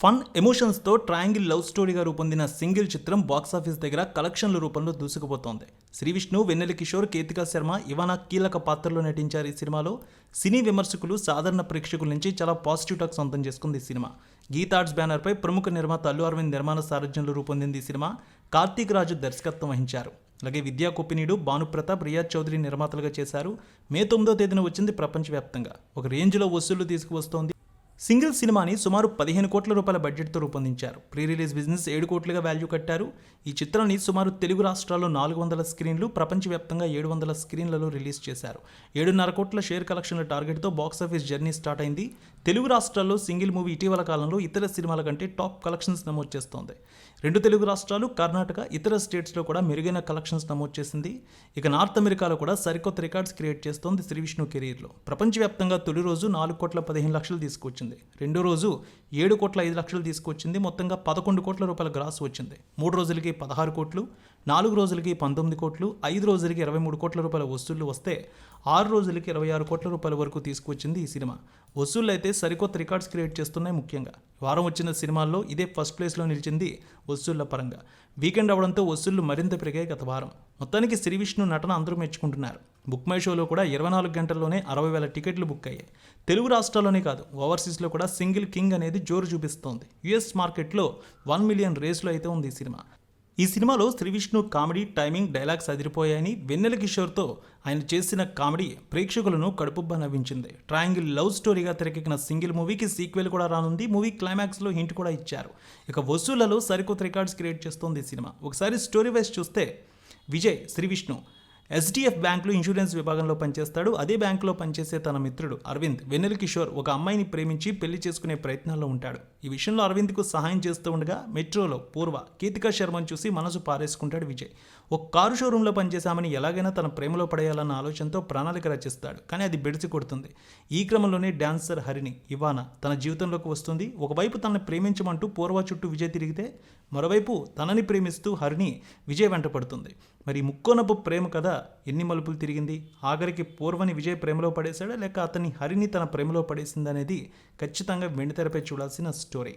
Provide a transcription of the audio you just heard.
Fun ఎమోషన్స్తో triangle love స్టోరీగా రూపొందిన సింగిల్ చిత్రం బాక్సాఫీస్ దగ్గర కలెక్షన్ల రూపంలో దూసుకుపోతోంది. శ్రీ విష్ణు వెన్నెల కిషోర్ కేతికా శర్మ ఇవానా కీలక పాత్రలో నటించారు ఈ సినిమాలో. సినీ విమర్శకులు సాధారణ ప్రేక్షకుల నుంచి చాలా పాజిటివ్ టాక్ సొంతం చేసుకుంది ఈ సినిమా. గీతార్ట్స్ బ్యానర్పై ప్రముఖ నిర్మాత అల్లు అరవింద్ నిర్మాణ సారథ్యంలో రూపొందింది ఈ సినిమా. కార్తీక్ రాజు దర్శకత్వం వహించారు. అలాగే విద్యా కుప్పినీడు భానుప్రతాప్ రియాజ్ చౌదరి నిర్మాతలుగా చేశారు. మే తొమ్మిదో తేదీన వచ్చింది ప్రపంచవ్యాప్తంగా. ఒక రేంజ్లో వసూళ్ళు తీసుకువస్తోంది సింగిల్ సినిమాని సుమారు పదిహేను కోట్ల రూపాయల బడ్జెట్తో రూపొందించారు. ప్రీ రిలీజ్ బిజినెస్ ఏడు కోట్లుగా వాల్యూ కట్టారు. ఈ చిత్రాన్ని సుమారు తెలుగు రాష్ట్రాల్లో నాలుగు వందల స్క్రీన్లు ప్రపంచవ్యాప్తంగా ఏడు వందల స్క్రీన్లలో రిలీజ్ చేశారు. ఏడున్నర కోట్ల షేర్ కలెక్షన్ల టార్గెట్తో బాక్సాఫీస్ జర్నీ స్టార్ట్ అయింది. తెలుగు రాష్ట్రాల్లో సింగిల్ మూవీ ఇటీవల కాలంలో ఇతర సినిమాల కంటే టాప్ కలెక్షన్స్ నమోదు చేస్తోంది. రెండు తెలుగు రాష్ట్రాలు కర్ణాటక ఇతర స్టేట్స్లో కూడా మెరుగైన కలెక్షన్స్ నమోదు చేసింది. ఇక నార్త్ అమెరికాలో కూడా సరికొత్త రికార్డ్స్ క్రియేట్ చేస్తోంది శ్రీ విష్ణు కెరీర్లో. ప్రపంచవ్యాప్తంగా తొలి రోజు నాలుగు కోట్ల పదిహేను లక్షలు తీసుకొచ్చింది. తీసుకొచ్చింది రెండో రోజు ఏడు కోట్ల ఐదు లక్షలు తీసుకొచ్చింది. మొత్తంగా పదకొండు కోట్ల రూపాయల గ్రాస్ వచ్చింది. మూడు రోజులకి పదహారు కోట్లు నాలుగు రోజులకి పంతొమ్మిది కోట్లు ఐదు రోజులకి ఇరవై మూడు కోట్ల రూపాయల వసూళ్ళు వస్తే ఆరు రోజులకి ఇరవై ఆరు కోట్ల రూపాయల వరకు తీసుకొచ్చింది ఈ సినిమా. వసూళ్ళు అయితే సరికొత్త రికార్డ్స్ క్రియేట్ చేస్తున్నాయి ముఖ్యంగా. వారం వచ్చిన సినిమాల్లో ఇదే ఫస్ట్ ప్లేస్లో నిలిచింది వసూళ్ళ పరంగా. వీకెండ్ అవడంతో వసూళ్ళు మరింత పెరిగాయి గత వారం. మొత్తానికి శ్రీ విష్ణు నటన అందరూ మెచ్చుకుంటున్నారు. బుక్ మై షోలో కూడా ఇరవై నాలుగు గంటల్లోనే అరవై వేల టికెట్లు బుక్ అయ్యాయి. తెలుగు రాష్ట్రాల్లోనే కాదు ఓవర్సీస్లో కూడా సింగిల్ కింగ్ అనేది జోరు చూపిస్తోంది. యుఎస్ మార్కెట్లో వన్ మిలియన్ రేస్లో అయితే ఉంది ఈ సినిమా. ఈ సినిమాలో Sree Vishnu comedy timing dialogues అదిరిపోయాయని Vennela కిషోర్తో ఆయన చేసిన కామెడీ ప్రేక్షకులను కడుపుబ్బా నవ్వించింది. ట్రయాంగిల్ లవ్ స్టోరీగా తెరకెక్కిన సింగిల్ మూవీకి సీక్వెల్ కూడా రానుంది. మూవీ క్లైమాక్స్లో హింట్ కూడా ఇచ్చారు. ఇక వసూళ్ళలో సరికొత్త రికార్డ్స్ క్రియేట్ చేస్తోంది ఈ సినిమా. ఒకసారి స్టోరీ వైజ్ చూస్తే విజయ్ శ్రీ విష్ణు ఎస్డిఎఫ్ బ్యాంకులో ఇన్సూరెన్స్ విభాగంలో పనిచేస్తాడు. అదే బ్యాంకులో పనిచేసే తన మిత్రుడు అరవింద్. వెన్నెల కిషోర్ ఒక అమ్మాయిని ప్రేమించి పెళ్ళి చేసుకునే ప్రయత్నాల్లో ఉంటాడు. ఈ విషయంలో అరవింద్కు సహాయం చేస్తూ ఉండగా మెట్రోలో పూర్వ కీతికా శర్మను చూసి మనసు పారేసుకుంటాడు విజయ్. ఒక కారు షోరూంలో పనిచేశామని ఎలాగైనా తన ప్రేమలో పడేయాలన్న ఆలోచనతో ప్రణాళిక రచిస్తాడు. కానీ అది బెడిసి కొడుతుంది. ఈ క్రమంలోనే డాన్సర్ హరిణి ఇవాన తన జీవితంలోకి వస్తుంది. ఒకవైపు తనని ప్రేమించమంటూ పూర్వ చుట్టూ విజయ్ తిరిగితే మరోవైపు తనని ప్రేమిస్తూ హరిణి విజయ్ వెంట పడుతుంది మరి ముక్కోనపు ప్రేమ కథ ఎన్ని మలుపులు తిరిగింది? ఆఖరికి పూర్వని విజయ్ ప్రేమలో పడేశాడా? లేక అతని హరిని తన ప్రేమలో పడేసిందనేది ఖచ్చితంగా వెండితెరపై చూడాల్సిన స్టోరీ.